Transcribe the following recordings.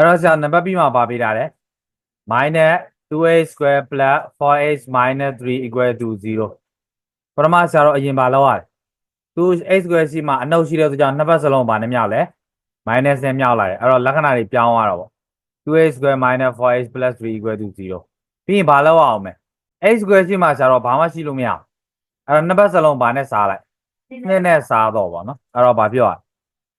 အဲ့တော့ဆရာနံပါတ်ပြီးမှပါပေးတာလေ minus 2a square plus 4x minus 3 equal to 0ပထမဆရာတော့အရင်ပါလောက်ရတယ် 2x square ရှိမှအနှုတ်ရှိတဲ့ဆိုကြောင့်နှစ်ဘက်စလုံးပါနဲ့မြောက်လဲ minus နဲ့မြောက်လာတယ်အဲ့တော့လက္ခဏာတွေပြောင်းသွားတော့ဗော 2a square minus 4x plus 3 equal to 0ပြီးရင်ဘာလောက်အောင်မလဲ x square ရှိမှဆရာတော့ဘာမှရှိလို့မရအောင်အဲ့တော့နှစ်ဘက်စလုံးပါနဲ့စားလိုက်နှစ်နဲ့စားတော့ဗောနော်အဲ့တော့ဘာပြောရ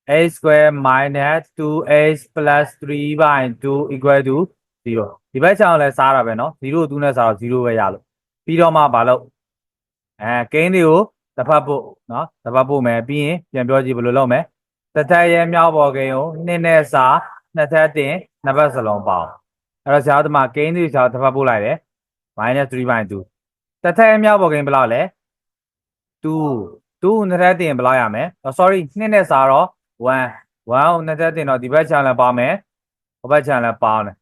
a square minus 2x plus 3 by 2 equal to 0ဒီဘက်ချောင်းလဲစားတာပဲနော်0 2နဲ့စားတော့0ပဲရလို့ပြီးတော့မှဘာလို့အဲကိန်းတွေကိုတစ်ဖက်ပို့နော်တစ်ဖက်ပို့မယ်ပြီးရင်ပြန်ပြောကြည့်ဘယ်လိုလုပ်မလဲတစ်ထက်ရဲမြောက်ပေါ်ကိန်းကိုနှစ်နဲ့စားနှစ်ထက်တင်နှစ်ဘက်စလုံးပေါင်းအဲ့တော့ဆရာတို့ဒီမှာကိန်းတွေဆရာတို့တစ်ဖက်ပို့လိုက်တယ် minus 3 by 2တစ်ထက်ရဲမြောက်ပေါ်ကိန်းဘယ်လောက်လဲ2 2နှစ်ထက်တင်ဘယ်လောက်ရမလဲ sorry နှစ်နဲ့စားတော့ 1 1ကိုနှစ်ထက်တင်တော့ဒီဘက်ချန်လည်းပါမယ်ဟိုဘက်ချန်လည်းပေါင်းတယ်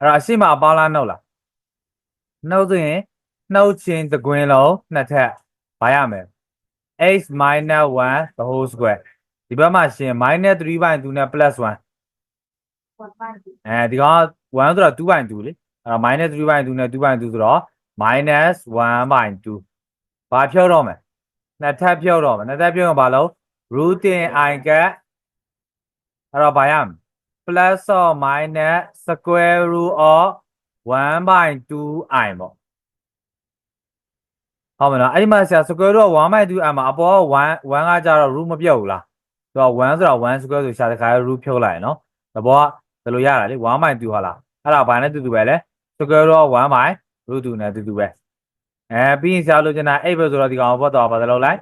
အဲ့တော့အရှိမပေါင်းလားနှုတ်လားနှုတ်ဆိုရင်နှုတ်ချင်းတကွင်းလုံးနှစ်ထက်ဘာရမလဲ x minus 1 the whole square ဒီဘက်မှာရှင် minus 3 by 2နဲ့ plus 1အဲဒီကောင်1ဆိုတော့2 by 2လေအဲ့တော့ minus 3 by 2နဲ့2 by 2ဆိုတော့ minus 1 by 2ဘာဖြုတ်တော့မလဲနှစ်ထပ်ဖြုတ်တော့မယ်နှစ်ထပ်ဖြုတ်ရင်ဘာလို့ root in i က အဲ့တော့ဘာရမလဲ plus or minus square root of 1 by 2i ပေါ့ဟုတ်မလားအဲ့ဒီမှာဆရာ square root of 1 by 2i မှာအပေါ်က1 1ကကြတော့ root မပြုတ်ဘူးလားဆိုတော့1ဆိုတော့1 square ဆိုရှာတခါ root ဖြုတ်လိုက်ရနော်တဘောကဘယ်လိုရတာလဲ1 by 2ဟုတ်လားအဲ့ဒါဘာနဲ့တူတူပဲလဲ square root of 1 by root 2နဲ့တူတူပဲအဲပြီးရင်ဆရာလိုချင်တာ8ပဲဆိုတော့ဒီကောင်ဘောတော့ဘာလို့လိုက်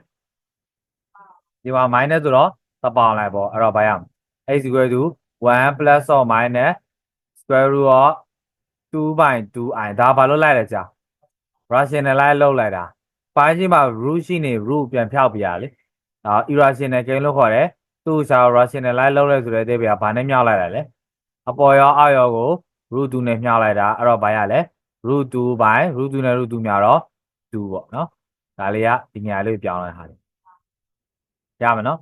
ဒီမှာ minus ဆိုတော့သပောင်းလိုက်ပေါ့အဲ့တော့ဘာရမလဲ x equal to 1 plus or minus square root of 2 by 2i ဒါဘာလို့လိုက်လဲကြာ rationalize လုပ်လိုက်တာပိုင်းချင်းမှာ root ရှိနေ root ပြန်ဖြောက်ပြရလေဒါ irrational gain လို့ခေါ်တယ်သူ့စာ rationalize လုပ်လိုက်ဆိုတဲ့အသေးပဲဘာနဲ့မြောက်လိုက်တာလဲအပေါ်ရောအောက်ရောကို root 2နဲ့မြောက်လိုက်တာအဲ့တော့ဘာရလဲ root 2 by root 2နဲ့ root 2မြောက်တော့2ပေါ့နော်ဒါလေးကဒီညာလေးပြောင်းလိုက်ဟာလေရမယ်နော်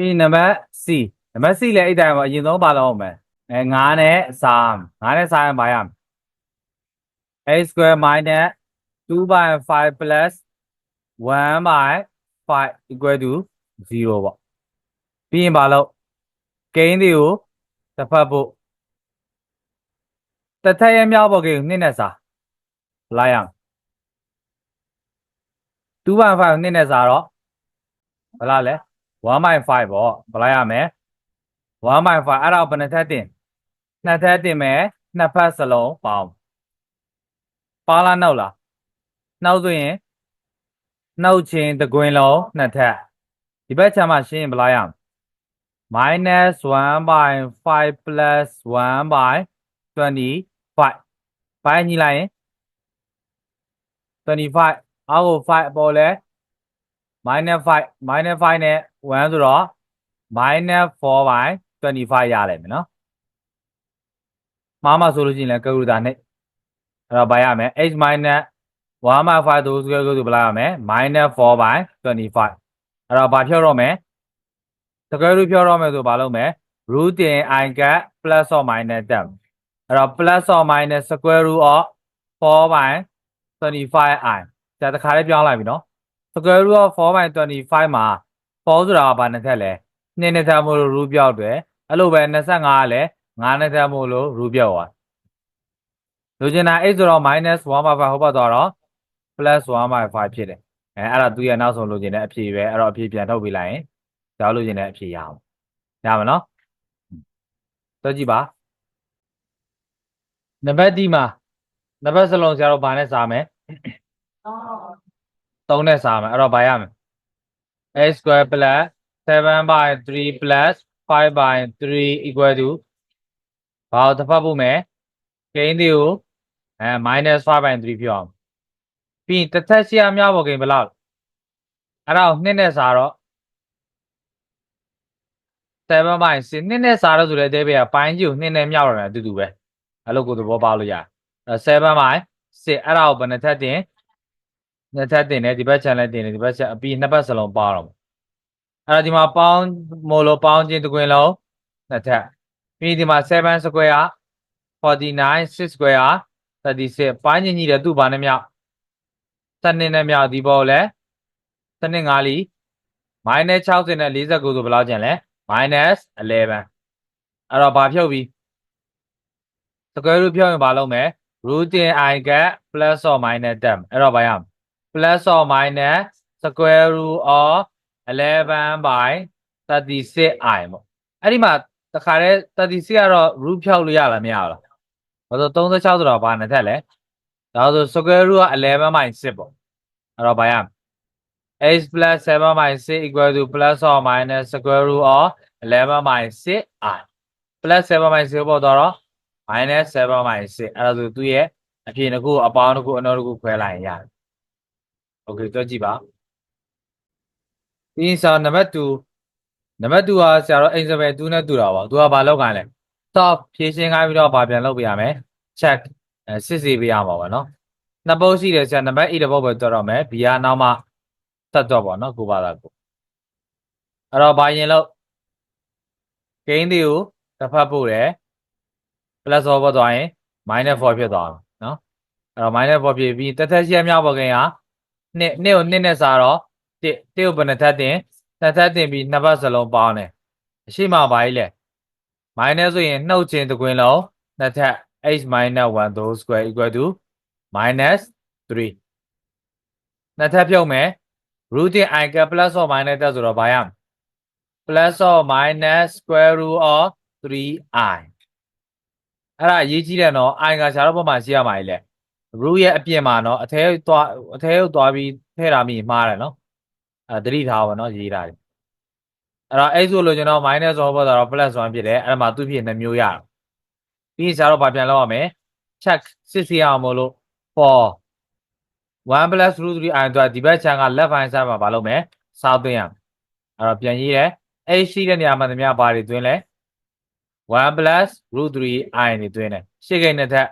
ပြီးနံပါတ် C နံပါတ် C လည်းအဲ့တိုင်းမှာအရင်ဆုံးပါလို့အောင်မယ်အဲ9နဲ့စား9နဲ့စားရင်ဘာရမလဲ a square minus 2 by 5 plus 1 by 5 equal to 0ပေါ့ပြီးရင်ဘာလို့ကိန်းတွေကိုတစ်ဖက်ဖို့တစ်ထက်ရမြောက်ပေါ်ကိန်းကိုနှစ်နဲ့စားလိုက်ရအောင်2 by 5နှစ်နဲ့စားတော့ဘယ်လားလဲ 1 by 5ပေါ့ဘယ်လိုက်ရမလဲ1 by 5အဲ့ဒါကိုဘယ်နှစ်ထက်တင်နှစ်ထက်တင်မယ်နှစ်ဖက်စလုံးပေါင်းပါလားနှုတ်လားနှုတ်ဆိုရင်နှုတ်ချင်းတကွင်းလုံးနှစ်ထက်ဒီဘက်ချမ်းမှာရှင်းရင်ဘယ်လိုက်ရမလဲ minus 1 by 5 plus 1 by 25ပိုင်းညီလိုက်ရင်25အောက်ကို5အပေါ်လဲ minus 5 minus 5နဲ့1ဆိုတော့ minus 4 by 25ရလိမ့်မယ်နော်မှားမှဆိုလို့ရှိရင်လည်းကကုတာနဲ့အဲ့တော့ဘာရမလဲ h minus 1 by 5တို့ဆိုဆိုဘယ်လာရမလဲ minus 4 by 25အဲ့တော့ဘာဖြုတ်တော့မယ်တကယ်လို့ဖြုတ်တော့မယ်ဆိုဘာလုပ်မလဲ root in i က plus or minus တက်အဲ့တော့ plus or minus square root of 4 by 25i ဒါတခါလေးပြောင်းလိုက်ပြီနော် square root of 4 by 25မှာ4ဆိုတာကဘာနှစ်ထက်လဲနှစ်နှစ်ထက်မို့လို့ root ပြောက်တယ်အဲ့လိုပဲ25ကလည်း9နှစ်ထက်မို့လို့ root ပြောက်သွားလိုချင်တာ8ဆိုတော့ minus 1 by 5ဟောပါတော့ plus 1 by 5ဖြစ်တယ်အဲအဲ့ဒါသူရဲ့နောက်ဆုံးလိုချင်တဲ့အဖြေပဲအဲ့တော့အဖြေပြန်ထုတ်ပေးလိုက်ရင်ကြောက်လိုချင်တဲ့အဖြေရအောင်ရမယ်နော်တော့ကြည့်ပါနံပါတ် D မှာနံပါတ်စလုံးဆရာတို့ဘာနဲ့စာမယ် 3နဲ့စာမယ်အဲ့တော့ဘာရမလဲ a square plus 7 by 3 plus 5 by 3 equal to ဘာကိုတစ်ဖက်ဖို့မယ်ကိန်းတွေကိုအဲ minus 5 by 3ဖြစ်အောင်ပြီးရင်တစ်ထက်ရှိရများပေါ်ကိန်းဘယ်လောက်အဲ့ဒါကိုနှစ်နဲ့စာတော့7 by 6နှစ်နဲ့စာတော့ဆိုတဲ့အသေးပဲကပိုင်းကြီးကိုနှစ်နဲ့မြောက်ရတယ်အတူတူပဲအဲ့လိုကိုသဘောပေါက်လို့ရတယ်7 by 6အဲ့ဒါကိုဘယ်နှစ်ထက်တင် နှစ်ထပ်တင်တယ်ဒီဘက် channel တင်တယ်ဒီဘက် channel အပြီးနှစ်ဘက်စလုံးပေါင်းတော့မယ်အဲ့ဒါဒီမှာပေါင်းမို့လို့ပေါင်းခြင်းတစ်ခွင်လုံးနှစ်ထပ်ပြီးဒီမှာ7 square 49 6 square 36ပိုင်းချင်းကြီးတယ်သူ့ဘာနဲ့မြောက်စနစ်နဲ့မြောက်ဒီပေါ်လဲစနစ်5လီ minus 60 နဲ့49ဆိုဘယ်လောက်ကျန်လဲ minus 11 အဲ့တော့ဘာဖြုတ်ပြီး square root ဖြုတ်ရင်ဘာလုပ်မလဲ root in i က plus or minus တက်မယ်အဲ့တော့ဘာရမလဲ plus or minus square root of 11 by 36i ပေါ့အဲ့ဒီမှာတခါတည်း36ကတော့ root ဖြောက်လို့ရလားမရဘူးလားဘာလို့36ဆိုတော့ဘာနဲ့ထက်လဲဒါဆို square root က11 by 6ပေါ့အဲ့တော့ဘာရမလဲ x plus 7 by 6 equal to plus or minus square root of 11 by 6i plus 7 by 6ပေါ့တော့ minus 7 by 6အဲ့ဒါဆိုသူ့ရဲ့အဖြစ်တစ်ခုအပေါင်းတစ်ခုအနှုတ်တစ်ခုခွဲလိုက်ရင်ရတယ် okay တွက်ကြည့်ပါဒီစာနံပါတ်2နံပါတ်2ဟာဆရာတော်အိမ်စပယ်2နဲ့တူတာပါသူကဘာလောက်ခိုင်းလဲ stop ဖြည့်ရှင်းခိုင်းပြီးတော့ဗာပြန်လုပ်ပြရမယ် check အဲစစ်စီပေးရမှာပါနော်နှစ်ပုတ်ရှိတယ်ဆရာနံပါတ်8တစ်ပုတ်ပဲတွက်တော့မယ် B ကနောက်မှတက်တော့ပါနော်ကိုပါတာကိုအဲ့တော့ဘာရင်လို့ gain တွေကိုတစ်ဖက်ပို့တယ် plus ဘောပေါ်သွားရင် minus 4ဖြစ်သွားတယ်နော်အဲ့တော့ minus 4ဖြစ်ပြီးတစ်သက်ရှိရမြောက်ပေါ်ခင်ဟာ နှစ်နှစ်ကိုနှစ်နဲ့စားတော့တစ်တစ်ကိုဘယ်နှစ်ထပ်တင်နှစ်ထပ်တင်ပြီးနှစ်ဘက်စလုံးပေါင်းတယ်အရှိမပါကြီးလေ minus ဆိုရင်နှုတ်ချင်းတစ်ကွင်းလုံးနှစ်ထပ် h minus 1 those square equal to minus 3နှစ်ထပ်ဖြုတ်မယ် root in i က plus or minus တက်ဆိုတော့ဘာရမလဲ plus or minus square root of 3i အဲ့ဒါအရေးကြီးတယ်နော် i ကရှားတော့ပုံမှန်ရှိရမှာလေ root ရဲ့အပြင်မှာနော်အထဲသွားအထဲကိုသွားပြီးထည့်တာမိမှားတယ်နော်အဲသတိထားပါနော်ရေးတာတယ်အဲ့တော့ x ဆိုလို့ကျွန်တော် minus 1ပေါ်တော့ plus 1ဖြစ်တယ်အဲ့ဒါမှသူ့ဖြစ်နှမျိုးရတယ်ပြီးရင်ရှားတော့ဗာပြန်လောက်ရမယ် check စစ်စီအောင်မလို့ for 1 plus root 3 i တော့ဒီဘက်ခြမ်းက left hand side မှာမလုပ်မယ်စားသွင်းရမယ်အဲ့တော့ပြန်ရေးတယ် h ရှိတဲ့နေရာမှာတည်းများဘာတွေသွင်းလဲ1 plus root 3 i နေသွင်းတယ်ရှေ့ကိန်းနဲ့ထက်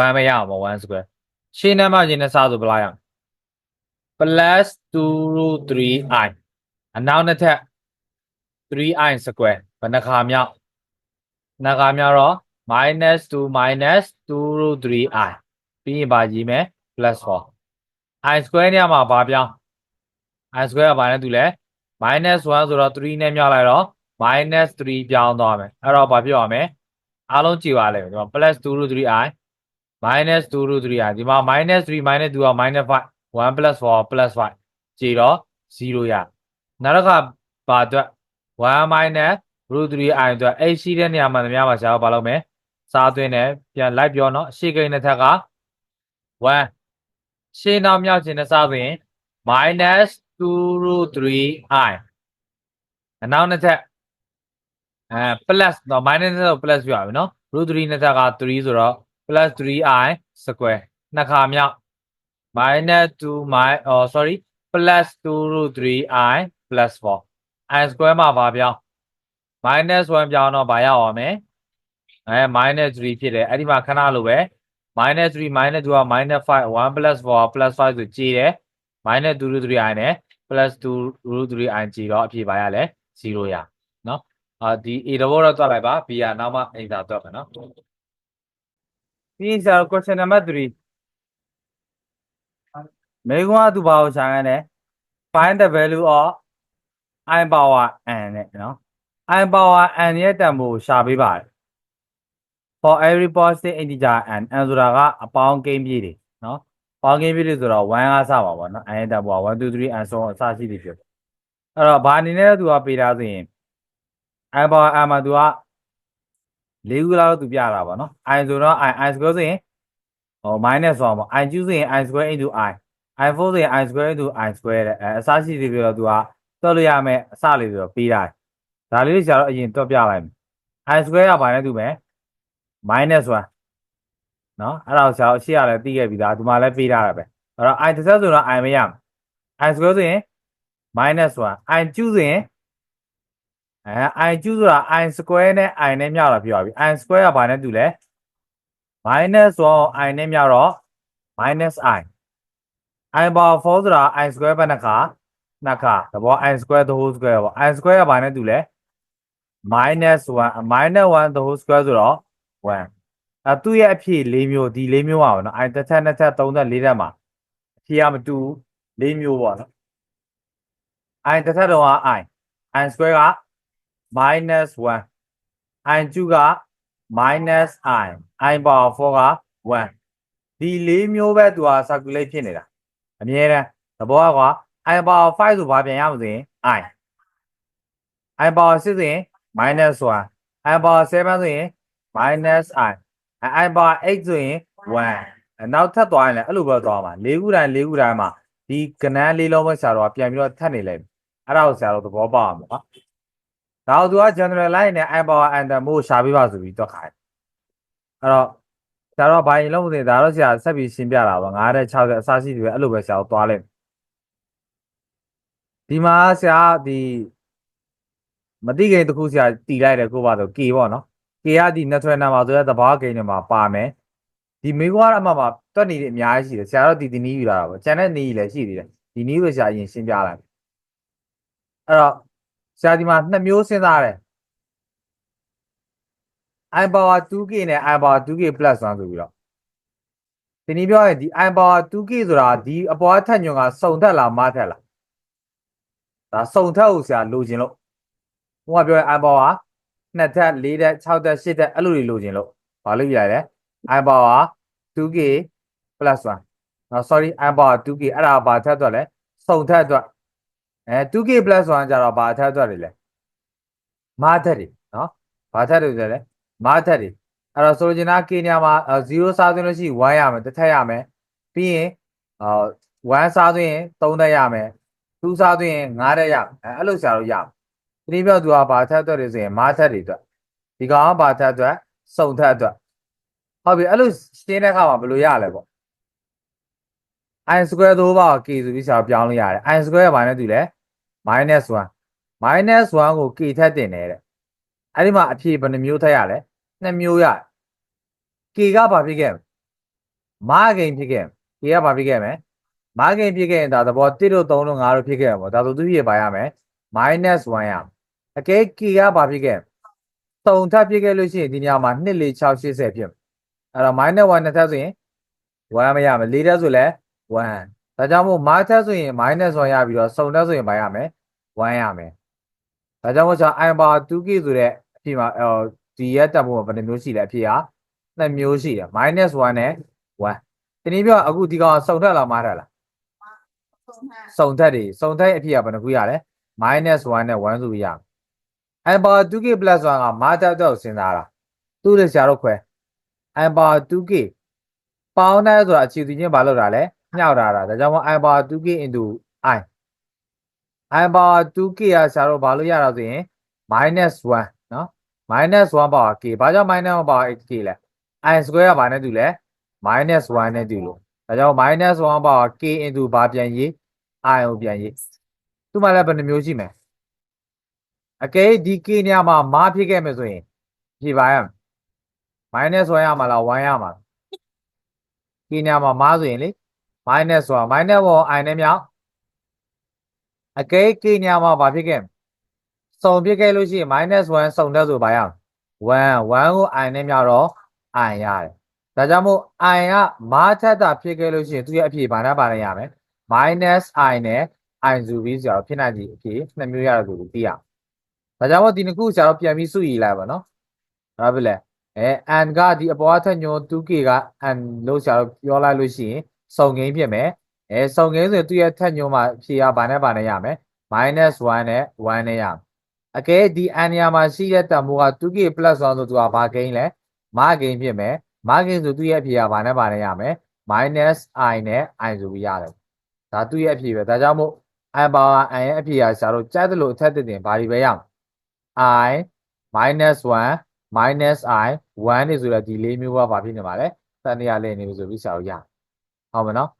1မရအောင်ပေါ့1 square ရှေ့နံပါတ်ချင်းနဲ့စားဆိုဘယ်လောက်ရအောင် plus 2 root 3 i အနောက်နှစ်ထက် 3i square ဘယ်နှခါမြောက်နှစ်ခါမြောက်တော့ minus 2 minus 2 root 3i ပြီးရင်ပါရေးမယ် plus 4 i square နေရာမှာဘာပြောင်း i square ကဘာနဲ့တူလဲ minus 1ဆိုတော့3နဲ့မြောက်လိုက်တော့ minus 3ပြောင်းသွားမယ်အဲ့တော့ဘာပြောရမလဲအားလုံးကြည့်ပါလိမ့်မယ်ဒီမှာ plus 2 root 3i minus 2 root 3i ဒီမှာ minus 3 minus 2က minus 5 1 plus 4 plus 5ကြည့်တော့0ရနောက်တစ်ခါဘာအတွက်1 minus root 3i အတွက် h ရှိတဲ့နေရာမှာတည်းများပါရှားဘာလုပ်မလဲစားသွင်းတယ်ပြန်လိုက်ပြောနော်ရှေ့ကိန်းတစ်ထက်က1ရှေ့နောက်မြောက်ခြင်းနဲ့စားသွင်း minus 2 root 3i အနောက်နှစ်ထက်အဲ plus တော့ minus နဲ့တော့ plus ပြရပြီနော် root 3နှစ်ထက်က3ဆိုတော့ plus 3i square နှစ်ခါမြောက် minus 2 my oh sorry plus 2 root 3i plus 4 i square မှာဘာပြောင်း minus 1ပြောင်းတော့ဘာရအောင်မလဲအဲ minus 3ဖြစ်တယ်အဲ့ဒီမှာခဏလိုပဲ minus 3 minus 2က minus 5 1 plus 4 plus 5ဆိုကြည့်တယ် minus 2 root 3i နဲ့ plus 2 root 3i ကြည့်တော့အဖြေပါရလဲ0ရနော်အာဒီ a တဘောတော့တွက်လိုက်ပါ b ကနောက်မှအိမ်သာတွက်မယ်နော် ပြီးရင်ဆရာ question number 3မေကွန်းကသူဘာကိုရှာရလဲ find the value of i power n နဲ့နော် i power n ရဲ့တန်ဖိုးကိုရှာပေးပါတယ် for every positive integer n n ဆိုတာကအပေါင်းကိန်းပြည့်တွေနော်ပေါင်းကိန်းပြည့်တွေဆိုတော့1ကစပါပေါ့နော် n ရဲ့တန်ဖိုးက1 2 3 n ဆိုအစရှိတယ်ဖြစ်အဲ့တော့ဘာအနေနဲ့လဲသူကပေးထားဆိုရင် i power n မှာသူက ၄ခုလောက်သူပြတာပေါ့နော် i ဆိုတော့ i i square ဆိုရင်ဟို minus 1ပေါ့ i ကျူးဆိုရင် i square into i i 4ဆိုရင် i square into i square တဲ့အဲအစရှိတယ်ပြီးတော့သူကတွက်လို့ရမယ်အစလေးဆိုတော့ပေးတာဒါလေးတွေကျတော့အရင်တွက်ပြလိုက်မယ် i square ကဘာနဲ့တူမယ် minus 1နော်အဲ့ဒါကိုဆရာတို့ရှေ့ရလဲသိခဲ့ပြီသားဒီမှာလည်းပေးထားတာပဲအဲ့တော့ i တစ်ဆက်ဆိုတော့ i မရမယ် i square ဆိုရင် minus 1 i ကျူးဆိုရင် အဲ i ကျူးဆိုတာ i square နဲ့ i နဲ့မြောက်တာပြောပြီ i square ကဘာနဲ့တူလဲ minus 1 i နဲ့မြောက်တော့ minus i i power 4ဆိုတာ i square ဘယ်နှခါနှစ်ခါတဘော i square the whole square ပေါ့ i square ကဘာနဲ့တူလဲ minus 1 minus 1 the whole square ဆိုတော့1အဲသူ့ရဲ့အဖြေ၄မျိုးဒီ၄မျိုးပါဘောနော်အဲတစ်ချက်နှစ်ချက်သုံးချက်လေးချက်မှာအဖြေကမတူ၄မျိုးပေါ့နော်အဲတစ်ချက်တော့က i i square က minus 1 i ကျူက minus i i power 4က1ဒီ၄မျိုးပဲသူက circulate ဖြစ်နေတာအမြဲတမ်းသဘောကွာ i power 5ဆိုဘာပြန်ရမလို့ဆိုရင် i i power 6ဆိုရင် minus 1 i power 7ဆိုရင် minus i i power 8ဆိုရင်1နောက်ထပ်သွားရင်လည်းအဲ့လိုပဲသွားမှာ၄ခုတိုင်း၄ခုတိုင်းမှာဒီကဏ္ဍလေးလုံးပဲဆရာတော်ကပြန်ပြီးတော့ထပ်နေလိုက်အဲ့ဒါကိုဆရာတော်သဘောပေါက်အောင်ပေါ့ နော်ဒါတော့သူက general line နဲ့ i power and the mode ရှာပေးပါဆိုပြီးတော့ခိုင်းအဲ့တော့ဆရာတော်ဘာရင်လုံးမသိဒါတော့ဆရာဆက်ပြီးရှင်းပြတာပါ9တဲ့6တဲ့အစရှိတွေပဲအဲ့လိုပဲဆရာတော်သွားလိုက်ဒီမှာဆရာဒီမတိခင်တစ်ခုဆရာတီလိုက်တယ်ကိုပါတော့ K ပေါ့နော် K ကဒီ natural number ဆိုတဲ့သဘာဝဂိမ်းတွေမှာပါမယ်ဒီမေကွာအမှမှာတွက်နေတယ်အများကြီးရှိတယ်ဆရာတို့ဒီဒီနီးယူလာတာပေါ့ကျန်တဲ့နီးလည်းရှိသေးတယ်ဒီနီးပဲဆရာအရင်ရှင်းပြလိုက်အဲ့တော့ ဆရာဒီမှာနှစ်မျိုးစဉ်းစားတယ် i power 2k နဲ့ i power 2k plus 1ဆိုပြီးတော့ဒီနည်းပြောရင်ဒီ i power 2k ဆိုတာဒီအပေါ်အထက်ညွန်ကစုံထက်လားမထက်လားဒါစုံထက်ကိုဆရာလိုချင်လို့ဟိုကပြောရင် i power 2ထက်4ထက်6ထက်8ထက်အဲ့လိုတွေလိုချင်လို့ဘာလို့ပြရလဲ i power 2k plus 1နော် sorry i power 2k အဲ့ဒါဘာထက်တော့လဲစုံထက်အတွက် အဲ 2k plus 1ကျတော့ဘာထက်အတွက်တွေလဲမထက်တွေနော်ဘာထက်တွေလဲမထက်တွေအဲ့တော့ဆိုလိုချင်တာ k ညမှာ0စားသွင်းလို့ရှိရင်1ရမယ်တစ်ထက်ရမယ်ပြီးရင်အာ1စားသွင်းရင်3ထက်ရမယ်2စားသွင်းရင်5ထက်ရမယ်အဲအဲ့လိုဆရာတို့ရမယ်ဒီနေ့ပြောသူကဘာထက်အတွက်တွေဆိုရင်မထက်တွေအတွက်ဒီကောင်ကဘာထက်အတွက်စုံထက်အတွက်ဟုတ်ပြီအဲ့လိုရှင်းတဲ့အခါမှာဘယ်လိုရလဲပေါ့ i square သို့ပါ k ဆိုပြီးဆရာပြောင်းလို့ရတယ် i square ကဘာနဲ့တူလဲ minus 1 minus 1ကို k ထက်တင်တယ်တဲ့အဲ့ဒီမှာအဖြေဘယ်နှမျိုးထက်ရလဲနှစ်မျိုးရ k ကဘာဖြစ်ခဲ့မဂိန်ဖြစ်ခဲ့ k ကဘာဖြစ်ခဲ့မလဲမဂိန်ဖြစ်ခဲ့ရင်ဒါသဘော1တို့3တို့5တို့ဖြစ်ခဲ့မှာပေါ့ဒါဆိုသူဖြစ်ပါရမယ် minus 1ရအကဲ k ကဘာဖြစ်ခဲ့တုံထပ်ဖြစ်ခဲ့လို့ရှိရင်ဒီနေရာမှာ2 4 6 80ဖြစ်မယ်အဲ့တော့ minus 1နဲ့ထပ်ဆိုရင်1မရမယ်4ထပ်ဆိုလဲ 1ဒါကြောင့်မို့ mark ထပ်ဆိုရင် minus 1ရပြီးတော့စုံထပ်ဆိုရင်ဘာရမယ်1ရမယ်ဒါကြောင့်မို့ကျွန်တော် i power 2k ဆိုတဲ့အဖြစ်မှာအော်ဒီရဲ့တက်ဖို့ဘယ်နှမျိုးရှိလဲအဖြစ်ဟာနှစ်မျိုးရှိတယ် minus 1နဲ့1ဒီနည်းပြောအခုဒီကောင်စုံထက်လားမားထက်လားစုံထက်တွေစုံထက်အဖြစ်ကဘယ်နှခုရလဲ minus 1နဲ့1ဆိုပြီးရမယ် i power 2k plus 1ကမားထက်တော့စဉ်းစားတာသူ့လည်းဆရာတို့ခွဲ i power 2k ပေါင်းတဲ့ဆိုတာအခြေသူချင်းဘာလို့တာလဲ မြောက်တာတာဒါကြောင့်မို့ i power 2k into i i power 2k ကဆရာတို့ဘာလို့ရတာဆိုရင် minus 1နော် minus 1 power k ဘာကြောင့် minus 1 power k လဲ i square ကဘာနဲ့တူလဲ minus 1နဲ့တူလို့ဒါကြောင့် minus 1 power k into ဘာပြန်ရေး i ကိုပြန်ရေးသူ့မှာလည်းဘယ်နှမျိုးရှိမလဲအကဲဒီ k ညမှာမာဖြစ်ခဲ့မယ်ဆိုရင်ဖြေပါရမယ် minus 1ရမှာလား1ရမှာလား k ညမှာမာဆိုရင်လေ minus 1 minus 1 i နဲ့မြောက်အကဲ k ညမှာဘာဖြစ်ခဲ့မလဲစုံဖြစ်ခဲ့လို့ရှိရင် minus 1စုံတဲ့ဆိုဘာရအောင်1 1ကို i နဲ့မြောက်တော့ i ရတယ်ဒါကြောင့်မို့ i ကမားထက်တာဖြစ်ခဲ့လို့ရှိရင်သူရဲ့အဖြေဘာနဲ့ပါလဲရမယ် minus i နဲ့ i ဆိုပြီးဆိုတော့ဖြစ်နိုင်ဒီအဖြေနှစ်မျိုးရတယ်ဆိုပြီးသိရအောင်ဒါကြောင့်မို့ဒီနှစ်ခုဆရာတို့ပြန်ပြီးစုရည်လိုက်ပါနော်ဒါပဲလေအဲ and ကဒီအပေါ်အထက်ညွန် 2k က and လို့ဆရာတို့ပြောလိုက်လို့ရှိရင် စုံကိန်းဖြစ်မယ်အဲစုံကိန်းဆိုရင်သူ့ရဲ့ထက်ညွန်မှာဖြေရဘာနဲ့ဘာနဲ့ရမယ် minus 1နဲ့1နဲ့ရမယ်အကဲဒီအန်နေရာမှာရှိတဲ့တန်ဖိုးက 2k plus 1ဆိုသူကဘာဂိမ်းလဲမဂိမ်းဖြစ်မယ်မဂိမ်းဆိုသူ့ရဲ့အဖြေကဘာနဲ့ဘာနဲ့ရမယ် minus i နဲ့ i ဆိုပြီးရတယ်ဒါသူ့ရဲ့အဖြေပဲဒါကြောင့်မို့ i power i ရဲ့အဖြေကဆရာတို့ကြားသလိုအထက်တက်တင်ဘာဒီပဲရမယ် i minus 1 minus i 1နေဆိုတော့ဒီလေးမျိုးကဘာဖြစ်နေပါလဲတန်နေရာလဲနေလို့ဆိုပြီးဆရာတို့ရ ဟုတ်မနော်